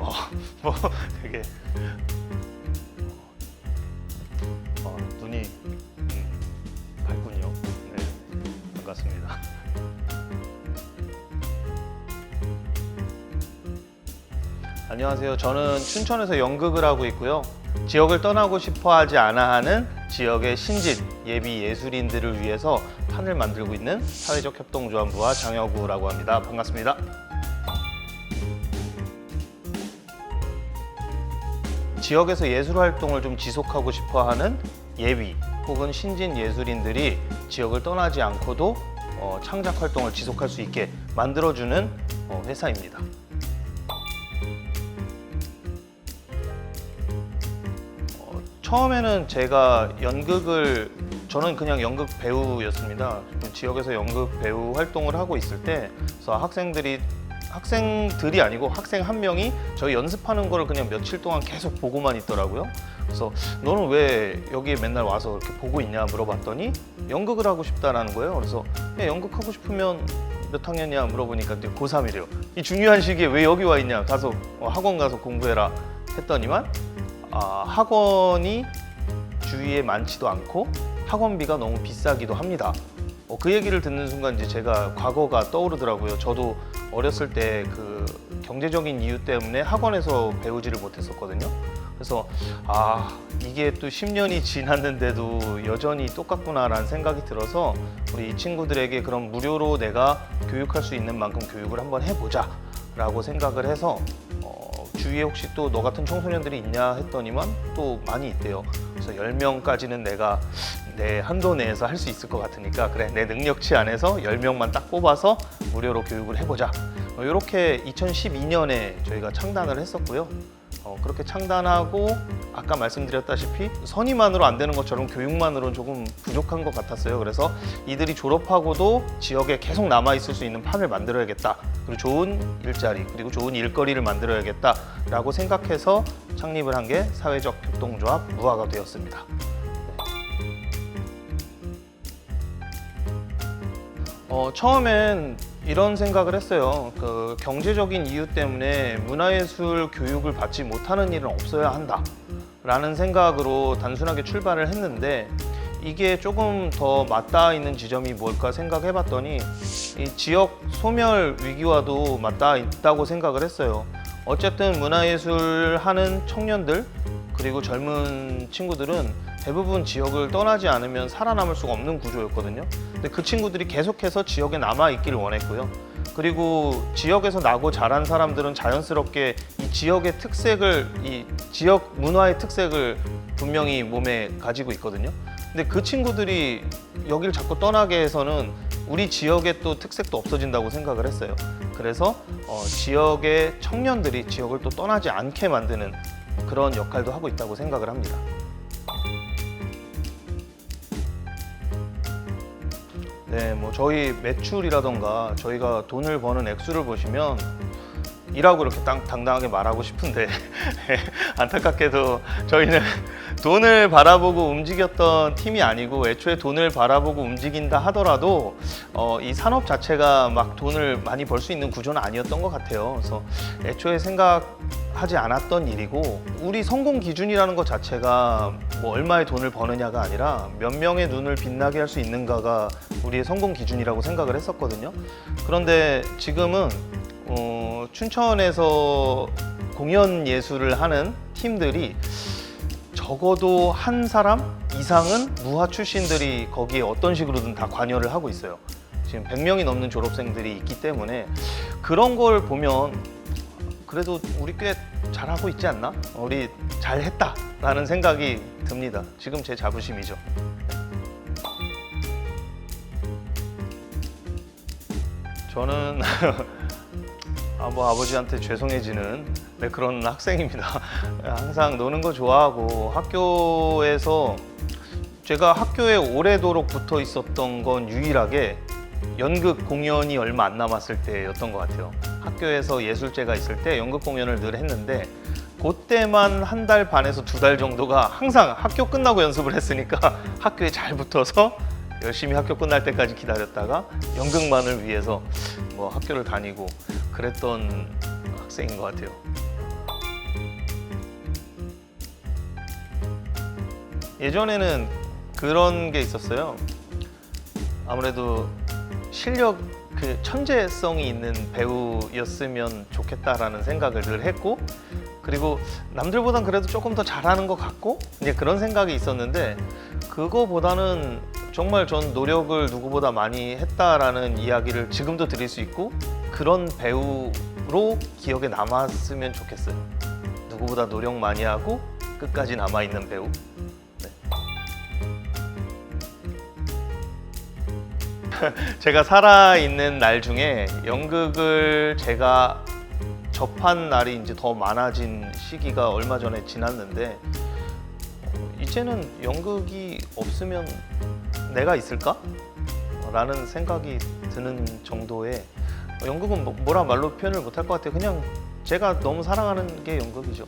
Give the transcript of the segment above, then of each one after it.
어, 뭐 되게 어, 눈이 음, 밝군요. 네, 반갑습니다. 안녕하세요. 저는 춘천에서 연극을 하고 있고요. 지역을 떠나고 싶어 하지 않아 하는 지역의 신진 예비 예술인들을 위해서 판을 만들고 있는 사회적 협동조합부와 장여구라고 합니다. 반갑습니다. 지역에서 예술 활동을 좀 지속하고 싶어 하는 예비 혹은 신진 예술인들이 지역을 떠나지 않고도 어, 창작 활동을 지속할 수 있게 만들어주는 어, 회사입니다. 어, 처음에는 제가 연극을 저는 그냥 연극 배우였습니다. 지역에서 연극 배우 활동을 하고 있을 때 그래서 학생들이 학생들이 아니고 학생 한 명이 저희 연습하는 거를 그냥 며칠 동안 계속 보고만 있더라고요. 그래서 너는 왜 여기에 맨날 와서 이렇게 보고 있냐 물어봤더니 연극을 하고 싶다라는 거예요. 그래서 야, 연극 하고 싶으면 몇 학년이야 물어보니까 이제 고3이래요. 이 중요한 시기에 왜 여기 와 있냐 가서 어, 학원 가서 공부해라 했더니만 아, 학원이 주위에 많지도 않고 학원비가 너무 비싸기도 합니다. 어, 그 얘기를 듣는 순간 이제 제가 과거가 떠오르더라고요. 저도 어렸을 때 그 경제적인 이유 때문에 학원에서 배우지를 못했었거든요. 그래서 아 이게 또 10년이 지났는데도 여전히 똑같구나라는 생각이 들어서 우리 이 친구들에게 그럼 무료로 내가 교육할 수 있는 만큼 교육을 한번 해보자라고 생각을 해서 어, 주위에 혹시 또 너 같은 청소년들이 있냐 했더니만 또 많이 있대요. 그래서 10명까지는 내가 내 한도 내에서 할 수 있을 것 같으니까 그래 내 능력치 안에서 10명만 딱 뽑아서 무료로 교육을 해보자. 어, 이렇게 2012년에 저희가 창단을 했었고요. 어, 그렇게 창단하고 아까 말씀드렸다시피 선의만으로 안 되는 것처럼 교육만으로는 조금 부족한 것 같았어요. 그래서 이들이 졸업하고도 지역에 계속 남아 있을 수 있는 판을 만들어야겠다. 그리고 좋은 일자리 그리고 좋은 일거리를 만들어야겠다라고 생각해서 창립을 한 게 사회적 협동조합 무화가 되었습니다. 어, 처음엔 이런 생각을 했어요. 그 경제적인 이유 때문에 문화예술 교육을 받지 못하는 일은 없어야 한다. 라는 생각으로 단순하게 출발을 했는데 이게 조금 더 맞닿아 있는 지점이 뭘까 생각해 봤더니 이 지역 소멸 위기와도 맞닿아 있다고 생각을 했어요. 어쨌든 문화예술 하는 청년들 그리고 젊은 친구들은 대부분 지역을 떠나지 않으면 살아남을 수가 없는 구조였거든요. 근데 그 친구들이 계속해서 지역에 남아 있기를 원했고요. 그리고 지역에서 나고 자란 사람들은 자연스럽게 이 지역의 특색을 이 지역 문화의 특색을 분명히 몸에 가지고 있거든요. 근데 그 친구들이 여기를 자꾸 떠나게 해서는 우리 지역의 또 특색도 없어진다고 생각을 했어요. 그래서 어, 지역의 청년들이 지역을 또 떠나지 않게 만드는 그런 역할도 하고 있다고 생각을 합니다. 네, 뭐 저희 매출이라던가 저희가 돈을 버는 액수를 보시면 이라고 이렇게 땅, 당당하게 말하고 싶은데 안타깝게도 저희는 돈을 바라보고 움직였던 팀이 아니고 애초에 돈을 바라보고 움직인다 하더라도 어, 이 산업 자체가 막 돈을 많이 벌 수 있는 구조는 아니었던 것 같아요. 그래서 애초에 생각하지 않았던 일이고 우리 성공 기준이라는 것 자체가 뭐 얼마의 돈을 버느냐가 아니라 몇 명의 눈을 빛나게 할 수 있는가가 우리의 성공 기준이라고 생각을 했었거든요. 그런데 지금은 어, 춘천에서 공연 예술을 하는 팀들이 적어도 한 사람 이상은 무화 출신들이 거기에 어떤 식으로든 다 관여를 하고 있어요. 지금 100명이 넘는 졸업생들이 있기 때문에 그런 걸 보면 그래도 우리 꽤 잘하고 있지 않나? 우리 잘했다라는 생각이 듭니다. 지금 제 자부심이죠. 저는 아, 뭐 아버지한테 죄송해지는 네, 그런 학생입니다. 항상 노는 거 좋아하고 학교에서 제가 학교에 오래도록 붙어 있었던 건 유일하게 연극 공연이 얼마 안 남았을 때였던 것 같아요. 학교에서 예술제가 있을 때 연극 공연을 늘 했는데 그때만 한 달 반에서 두 달 정도가 항상 학교 끝나고 연습을 했으니까 학교에 잘 붙어서 열심히 학교 끝날 때까지 기다렸다가 연극만을 위해서 뭐 학교를 다니고 그랬던 학생인 것 같아요. 예전에는 그런 게 있었어요. 아무래도 실력 그 천재성이 있는 배우였으면 좋겠다라는 생각을 늘 했고 그리고 남들보단 그래도 조금 더 잘하는 것 같고 이제 그런 생각이 있었는데 그거보다는 정말 전 노력을 누구보다 많이 했다라는 이야기를 지금도 드릴 수 있고 그런 배우로 기억에 남았으면 좋겠어요. 누구보다 노력 많이 하고 끝까지 남아 있는 배우. 제가 살아 있는 날 중에 연극을 제가 접한 날이 이제 더 많아진 시기가 얼마 전에 지났는데 어, 이제는 연극이 없으면 내가 있을까? 라는 생각이 드는 정도의 어, 연극은 뭐- 뭐라 말로 표현을 못할 것 같아요. 그냥 제가 너무 사랑하는 게 연극이죠.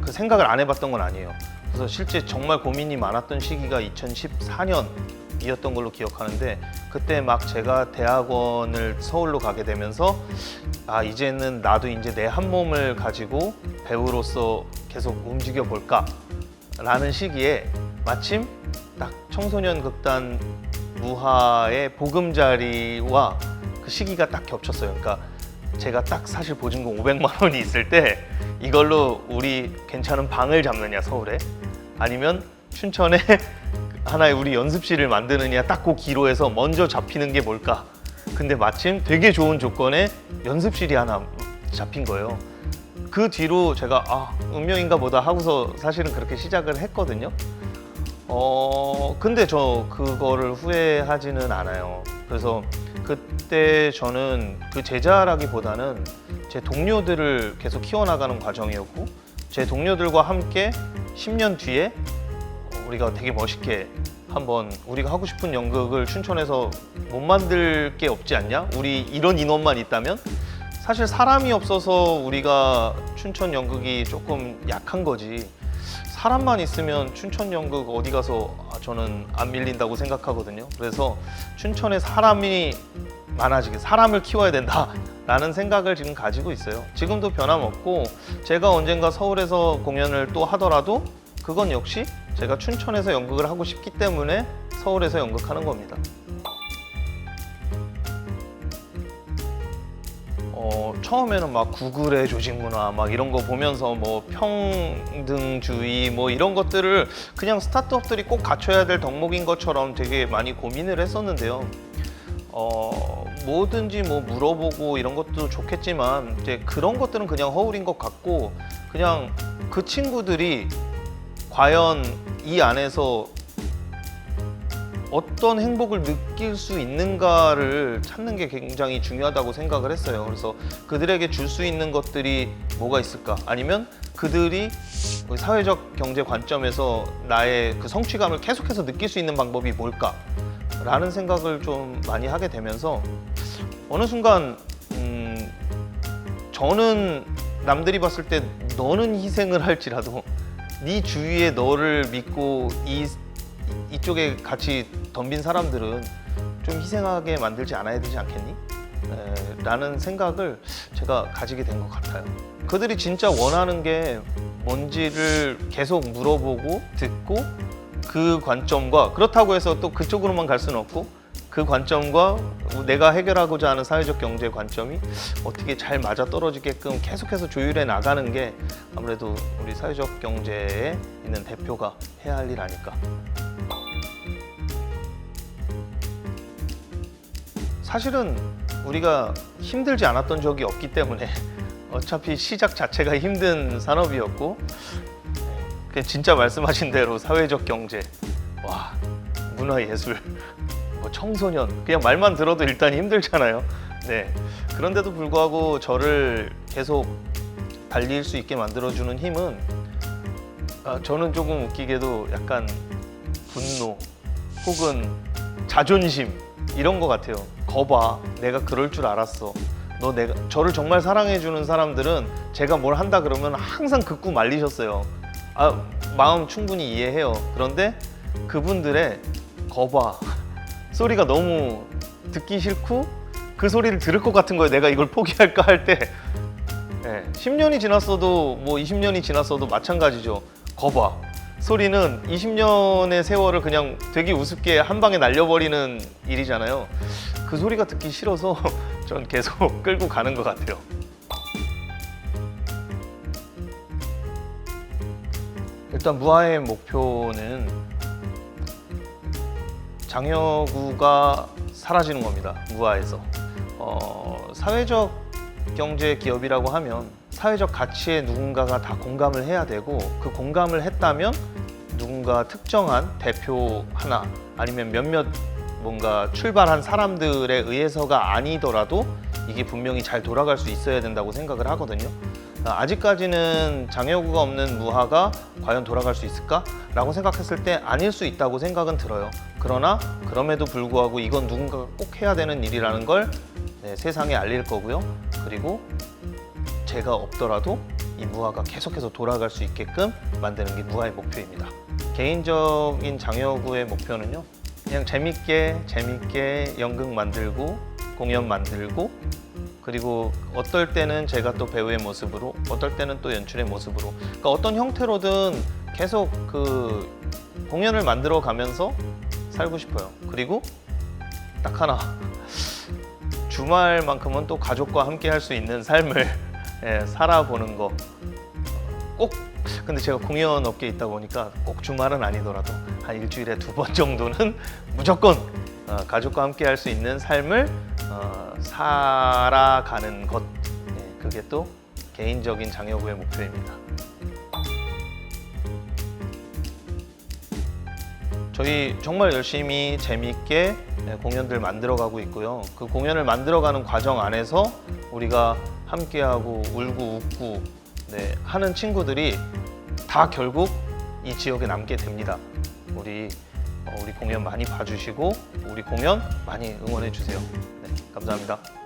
그 생각을 안 해봤던 건 아니에요. 그래서 실제 정말 고민이 많았던 시기가 2014년이었던 걸로 기억하는데 그때 막 제가 대학원을 서울로 가게 되면서 아 이제는 나도 이제 내 한 몸을 가지고 배우로서 계속 움직여 볼까 라는 시기에 마침 딱 청소년 극단 무하의 보금자리와 그 시기가 딱 겹쳤어요. 그러니까 제가 딱 사실 보증금 500만 원이 있을 때 이걸로 우리 괜찮은 방을 잡느냐 서울에 아니면 춘천에 하나의 우리 연습실을 만드느냐 딱그 기로에서 먼저 잡히는 게 뭘까? 근데 마침 되게 좋은 조건에 연습실이 하나 잡힌 거예요. 그 뒤로 제가 아 운명인가 보다 하고서 사실은 그렇게 시작을 했거든요. 어 근데 저 그거를 후회하지는 않아요. 그래서 그때 저는 그 제자라기보다는 제 동료들을 계속 키워나가는 과정이었고 제 동료들과 함께 10년 뒤에 우리가 되게 멋있게 한번 우리가 하고 싶은 연극을 춘천에서 못 만들 게 없지 않냐? 우리 이런 인원만 있다면 사실 사람이 없어서 우리가 춘천 연극이 조금 약한 거지. 사람만 있으면 춘천 연극 어디 가서 아, 저는 안 밀린다고 생각하거든요. 그래서 춘천에 사람이 많아지게 사람을 키워야 된다 라는 생각을 지금 가지고 있어요. 지금도 변함없고 제가 언젠가 서울에서 공연을 또 하더라도 그건 역시 제가 춘천에서 연극을 하고 싶기 때문에 서울에서 연극하는 겁니다. 어, 처음에는 막 구글의 조직 문화 막 이런 거 보면서 뭐 평등주의 뭐 이런 것들을 그냥 스타트업들이 꼭 갖춰야 될 덕목인 것처럼 되게 많이 고민을 했었는데요. 어, 뭐든지 뭐 물어보고 이런 것도 좋겠지만 이제 그런 것들은 그냥 허울인 것 같고 그냥 그 친구들이 과연 이 안에서 어떤 행복을 느낄 수 있는가를 찾는 게 굉장히 중요하다고 생각을 했어요. 그래서 그들에게 줄 수 있는 것들이 뭐가 있을까? 아니면 그들이 사회적 경제 관점에서 나의 그 성취감을 계속해서 느낄 수 있는 방법이 뭘까? 라는 생각을 좀 많이 하게 되면서 어느 순간 음, 저는 남들이 봤을 때 너는 희생을 할지라도 네 주위에 너를 믿고 이 이쪽에 같이 덤빈 사람들은 좀 희생하게 만들지 않아야 되지 않겠니? 에, 라는 생각을 제가 가지게 된 것 같아요. 그들이 진짜 원하는 게 뭔지를 계속 물어보고 듣고 그 관점과 그렇다고 해서 또 그쪽으로만 갈 수는 없고 그 관점과 내가 해결하고자 하는 사회적 경제 관점이 어떻게 잘 맞아 떨어지게끔 계속해서 조율해 나가는 게 아무래도 우리 사회적 경제에 있는 대표가 해야 할 일 아닐까. 사실은 우리가 힘들지 않았던 적이 없기 때문에 어차피 시작 자체가 힘든 산업이었고 그 진짜 말씀하신 대로 사회적 경제, 와 문화 예술, 뭐 청소년 그냥 말만 들어도 일단 힘들잖아요. 네 그런데도 불구하고 저를 계속 달릴 수 있게 만들어주는 힘은 아, 저는 조금 웃기게도 약간 분노 혹은 자존심 이런 것 같아요. 거봐, 내가 그럴 줄 알았어. 너 내가 저를 정말 사랑해주는 사람들은 제가 뭘 한다 그러면 항상 극구 말리셨어요. 아 마음 충분히 이해해요. 그런데 그분들의 거봐 소리가 너무 듣기 싫고 그 소리를 들을 것 같은 거예요. 내가 이걸 포기할까 할 때 네, 10년이 지났어도 뭐 20년이 지났어도 마찬가지죠. 거봐. 소리는 20년의 세월을 그냥 되게 우습게 한 방에 날려버리는 일이잖아요. 그 소리가 듣기 싫어서 전 계속 끌고 가는 것 같아요. 일단 무아의 목표는 장여구가 사라지는 겁니다. 무아에서 어, 사회적 경제 기업이라고 하면 사회적 가치에 누군가가 다 공감을 해야 되고 그 공감을 했다면 누군가 특정한 대표 하나 아니면 몇몇 뭔가 출발한 사람들에 의해서가 아니더라도 이게 분명히 잘 돌아갈 수 있어야 된다고 생각을 하거든요. 아, 아직까지는 장여구가 없는 무하가 과연 돌아갈 수 있을까 라고 생각했을 때 아닐 수 있다고 생각은 들어요. 그러나 그럼에도 불구하고 이건 누군가가 꼭 해야 되는 일이라는 걸 네, 세상에 알릴 거고요. 그리고 제가 없더라도 이 무화가 계속해서 돌아갈 수 있게끔 만드는 게 무화의 목표입니다. 개인적인 장여구의 목표는요. 그냥 재밌게 재밌게 연극 만들고 공연 만들고 그리고 어떨 때는 제가 또 배우의 모습으로 어떨 때는 또 연출의 모습으로 그러니까 어떤 형태로든 계속 그 공연을 만들어 가면서 살고 싶어요. 그리고 딱 하나 주말만큼은 또 가족과 함께 할 수 있는 삶을 예, 살아보는 거. 꼭 근데 제가 공연 업계에 있다 보니까 꼭 주말은 아니더라도 한 일주일에 두 번 정도는 무조건 어, 가족과 함께 할 수 있는 삶을 어, 살아가는 것. 예, 그게 또 개인적인 장여구의 목표입니다. 저희 정말 열심히 재미있게 네, 공연들 만들어가고 있고요. 그 공연을 만들어가는 과정 안에서 우리가 함께하고 울고 웃고 네, 하는 친구들이 다 결국 이 지역에 남게 됩니다. 우리 어, 우리 공연 많이 봐주시고 우리 공연 많이 응원해 주세요. 네, 감사합니다.